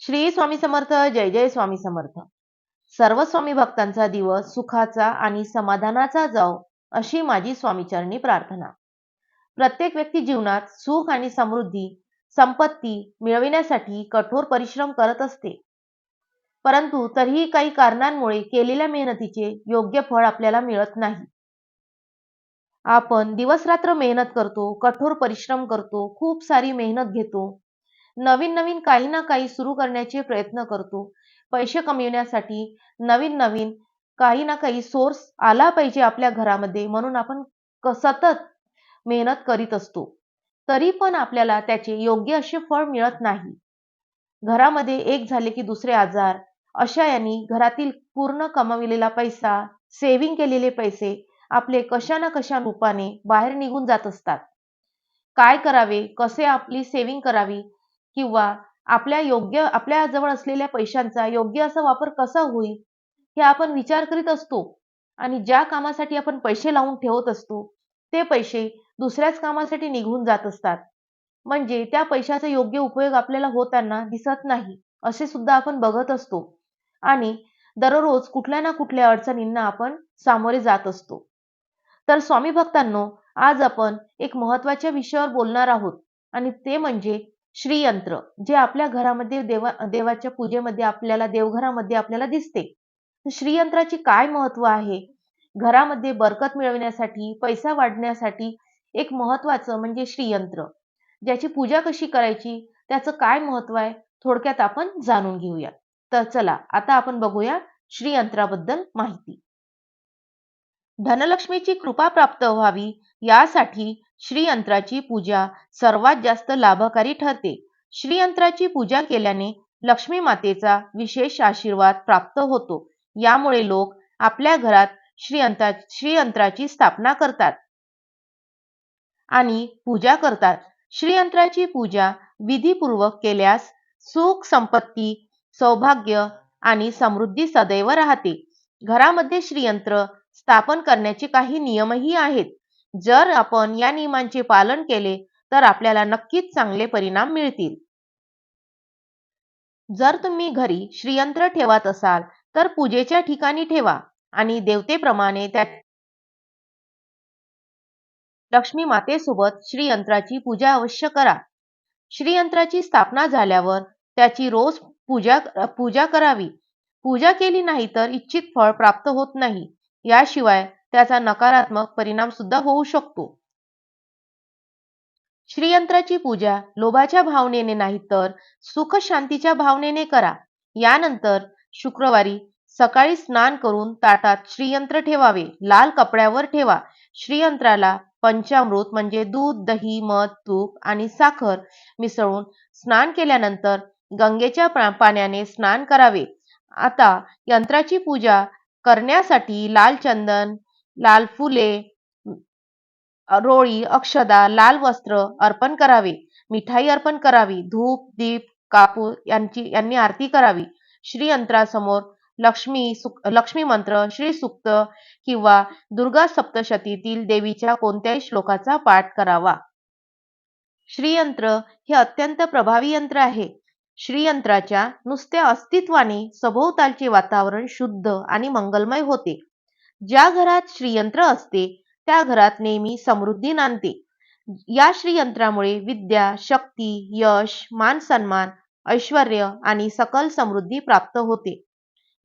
श्री स्वामी समर्थ जय जय स्वामी समर्थ. सर्व स्वामी भक्तांचा दिवस सुखाचा आणि समाधानाचा जाओ अशी माझी स्वामीचरणी प्रार्थना. प्रत्येक व्यक्ती जीवनात सुख आणि समृद्धी संपत्ती मिळविण्यासाठी कठोर परिश्रम करत असते. परंतु तरीही काही कारणांमुळे केलेल्या मेहनतीचे योग्य फळ आपल्याला मिळत नाही. आपण दिवस रात्र मेहनत करतो कठोर परिश्रम करतो खूप सारी मेहनत घेतो नवीन नवीन काही ना काही सुरू करण्याचे प्रयत्न करतो. पैसे कमविण्यासाठी नवीन नवीन काही ना काही सोर्स आला पाहिजे आपल्या घरामध्ये म्हणून आपण सतत मेहनत करीत असतो. तरी पण आपल्याला त्याचे योग्य असे फळ मिळत नाही. घरामध्ये एक झाले की दुसरे आजार. अशा यांनी घरातील पूर्ण कमविलेला पैसा सेव्हिंग केलेले पैसे आपले कशा ना कशा रूपाने बाहेर निघून जात असतात. काय करावे? कसे आपली सेव्हिंग करावी? किंवा आपल्या योग्य आपल्या जवळ असलेल्या पैशांचा योग्य असा वापर कसा होईल हे आपण विचार करीत असतो. आणि ज्या कामासाठी आपण पैसे लावून ठेवत असतो ते पैसे दुसऱ्याच कामासाठी निघून जात असतात. म्हणजे त्या पैशाचा योग्य उपयोग आपल्याला होताना दिसत नाही असे सुद्धा आपण बघत असतो. आणि दररोज कुठल्या ना कुठल्या अडचणींना आपण सामोरे जात असतो. तर स्वामी भक्तांनो आज आपण एक महत्त्वाच्या विषयावर बोलणार आहोत. आणि ते म्हणजे श्रीयंत्र जे आपल्या घरामध्ये देवा देवाच्या पूजेमध्ये आपल्याला देवघरामध्ये आपल्याला दिसते. श्रीयंत्राची काय महत्त्व आहे? घरामध्ये बरकत मिळवण्यासाठी पैसा वाढण्यासाठी एक महत्वाचं म्हणजे श्रीयंत्र. ज्याची पूजा कशी करायची? त्याचं काय महत्त्व आहे? थोडक्यात आपण जाणून घेऊया. तर चला आता आपण बघूया श्रीयंत्राबद्दल माहिती. धनलक्ष्मीची कृपा प्राप्त व्हावी यासाठी श्रीयंत्राची पूजा सर्वात जास्त लाभकारी ठरते. श्रीयंत्राची पूजा केल्याने लक्ष्मी मातेचा विशेष आशीर्वाद प्राप्त होतो. यामुळे लोक आपल्या घरात श्रीयंत्रा श्रीयंत्राची स्थापना करतात. आणि पूजा करतात. श्रीयंत्राची पूजा विधीपूर्वक केल्यास सुख संपत्ती सौभाग्य आणि समृद्धी सदैव राहते. घरामध्ये श्रीयंत्र स्थापन करण्याचे काही नियमही आहेत. जर आपण या नियमांचे पालन केले तर आपल्याला नक्कीच चांगले परिणाम मिळतील. जर तुम्ही घरी श्रीयंत्र ठेवत असाल तर पूजेच्या ठिकाणी ठेवा आणि देवतेप्रमाणे त्या लक्ष्मी मातेसोबत श्रीयंत्राची पूजा अवश्य करा. श्रीयंत्राची स्थापना झाल्यावर त्याची रोज पूजा पूजा करावी. पूजा केली नाही तर इच्छित फळ प्राप्त होत नाही. याशिवाय त्याचा नकारात्मक परिणाम सुद्धा होऊ शकतो. श्रीयंत्राची पूजा लोभाच्या भावनेने नाही तर सुख शांतीच्या भावनेने करा. यानंतर शुक्रवारी सकाळी स्नान करून ताटात श्रीयंत्र ठेवावे. लाल कपड्यावर ठेवा. श्रीयंत्राला पंचामृत म्हणजे दूध दही मध तूप आणि साखर मिसळून स्नान केल्यानंतर गंगेच्या पाण्याने स्नान करावे. आता यंत्राची पूजा करण्यासाठी लाल चंदन लाल फुले रोळी अक्षदा लाल वस्त्र अर्पण करावे. मिठाई अर्पण करावी. धूप दीप कापूर यांची यांनी आरती करावी. श्रीयंत्रासमोर लक्ष्मी सुक लक्ष्मी मंत्र श्री सुक्त किंवा दुर्गा सप्तशतीतील देवीच्या कोणत्याही श्लोकाचा पाठ करावा. श्रीयंत्र हे अत्यंत प्रभावी यंत्र आहे. श्रीयंत्राच्या नुसत्या अस्तित्वाने सभोवतालचे वातावरण शुद्ध आणि मंगलमय होते. ज्या घरात श्रीयंत्र असते त्या घरात नेहमी समृद्धी नांदते. या श्रीयंत्रामुळे विद्या शक्ती यश मान सन्मान ऐश्वर आणि सकल समृद्धी प्राप्त होते.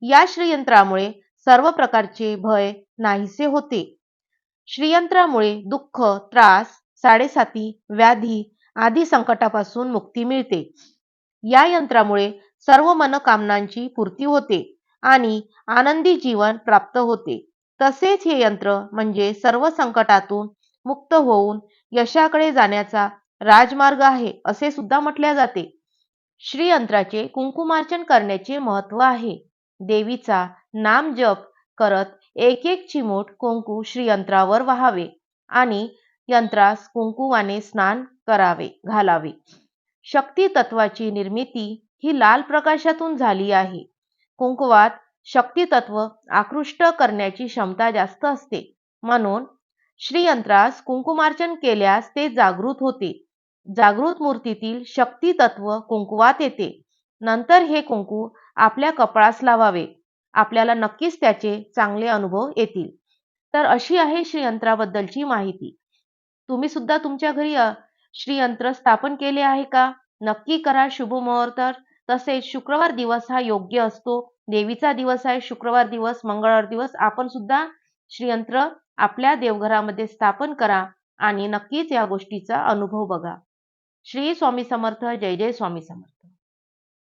या श्रीयंत्रामुळे सर्व प्रकारचे भय नाहीसे होते. श्रीयंत्रामुळे दुःख त्रास साडेसाती व्याधी आदी संकटापासून मुक्ती मिळते. या यंत्रामुळे सर्व मनोकामनांची पूर्ती होते आणि आनंदी जीवन प्राप्त होते. तसेच हे यंत्र म्हणजे सर्व संकटातून मुक्त होऊन यशाकडे जाण्याचा राजमार्ग आहे असे सुद्धा म्हटले जाते. श्रीयंत्राचे कुंकुमार्चन करण्याचे महत्त्व आहे. देवीचा नाम जप करत एक एक चिमूट कुंकू श्रीयंत्रावर वहावे आणि यंत्रास कुंकुवाने स्नान करावे घालावे. शक्ती तत्वाची निर्मिती ही लाल प्रकाशातून झाली आहे. कुंकुवात शक्तितत्व आकृष्ट करण्याची क्षमता जास्त असते. म्हणून श्रीयंत्रास कुंकुमार्चन केल्यास ते जागृत होते. जागृत मूर्तीतील शक्ती तत्व कुंकुवात येते. नंतर हे कुंकू आपल्या कपाळास लावावे. आपल्याला नक्कीच त्याचे चांगले अनुभव येतील. तर अशी आहे श्रीयंत्राबद्दलची माहिती. तुम्ही सुद्धा तुमच्या घरी श्रीयंत्र स्थापन केले आहे का? नक्की करा शुभ मुहूर्त तसेच शुक्रवार दिवस हा योग्य असतो. देवीचा दिवस आहे. शुक्रवार दिवस मंगळवार दिवस आपण सुद्धा श्रीयंत्र आपल्या देवघरामध्ये स्थापन करा आणि नक्कीच या गोष्टीचा अनुभव बघा. श्री स्वामी समर्थ. जय जय स्वामी समर्थ.